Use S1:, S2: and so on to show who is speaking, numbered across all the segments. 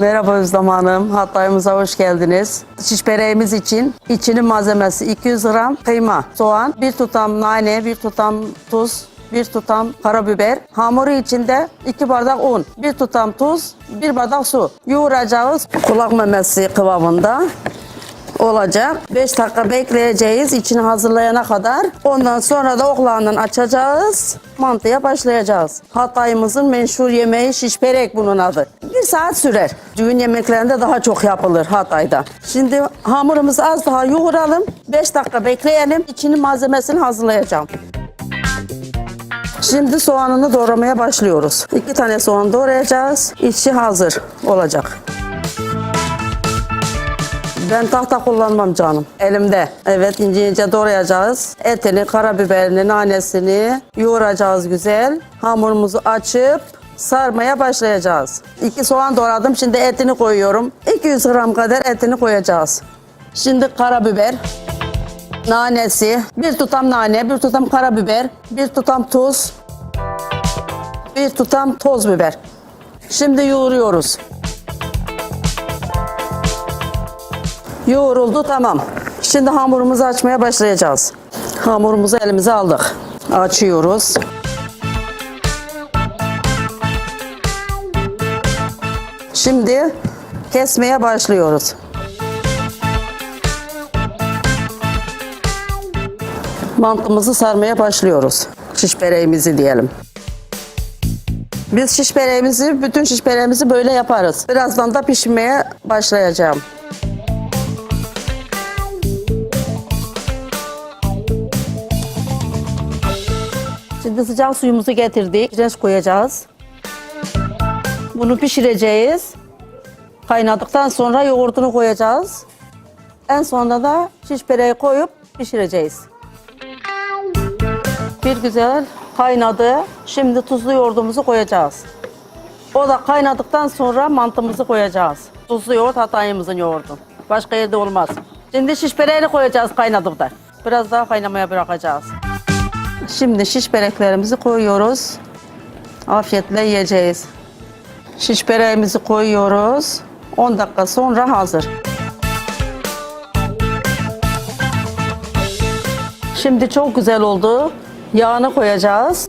S1: Merhaba Özlem Hanım. Hatayımıza hoş geldiniz. Şiş için içinin malzemesi 200 gram kıyma, soğan, bir tutam nane, bir tutam tuz, bir tutam karabiber. Hamuru içinde 2 bardak un, bir tutam tuz, bir bardak su. Yoğuracağız kulak memesi kıvamında olacak. 5 dakika bekleyeceğiz içini hazırlayana kadar. Ondan sonra da oklağından açacağız. Mantıya başlayacağız. Hatayımızın meşhur yemeği şiş börek bunun adı. Bir saat sürer. Düğün yemeklerinde daha çok yapılır Hatay'da. Şimdi hamurumuzu az daha yoğuralım. 5 dakika bekleyelim. İçinin malzemesini hazırlayacağım. Şimdi soğanını doğramaya başlıyoruz. İki tane soğan doğrayacağız. İçi hazır olacak. Ben tahta kullanmam canım. Elimde. Evet ince ince doğrayacağız. Etini, karabiberini, nanesini yoğuracağız güzel. Hamurumuzu açıp sarmaya başlayacağız. İki soğan doğradım. Şimdi etini koyuyorum. 200 gram kadar etini koyacağız. Şimdi karabiber, nanesi, bir tutam nane, bir tutam karabiber, bir tutam tuz, bir tutam toz biber. Şimdi yoğuruyoruz. Yoğruldu tamam. Şimdi hamurumuzu açmaya başlayacağız. Hamurumuzu elimize aldık. Açıyoruz. Şimdi kesmeye başlıyoruz. Mantımızı sarmaya başlıyoruz. Şiş böreğimizi diyelim. Biz şiş böreğimizi, bütün şiş böreğimizi böyle yaparız. Birazdan da pişmeye başlayacağım. Şimdi sıcak suyumuzu getirdik. Kireç koyacağız. Bunu pişireceğiz. Kaynadıktan sonra yoğurdunu koyacağız. En sonunda da şiş böreği koyup pişireceğiz. Bir güzel kaynadı. Şimdi tuzlu yoğurdumuzu koyacağız. O da kaynadıktan sonra mantımızı koyacağız. Tuzlu yoğurt Hatay'ımızın yoğurdu. Başka yerde olmaz. Şimdi şiş böreğini koyacağız kaynadıkta. Biraz daha kaynamaya bırakacağız. Şimdi şiş böreklerimizi koyuyoruz. Afiyetle yiyeceğiz. Şiş böreğimizi koyuyoruz. 10 dakika sonra hazır. Şimdi çok güzel oldu. Yağını koyacağız.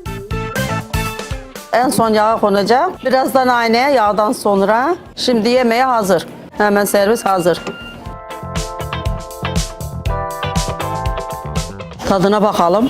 S1: En son yağ konacak. Biraz da nane yağdan sonra. Şimdi yemeğe hazır. Hemen servis hazır. Tadına bakalım.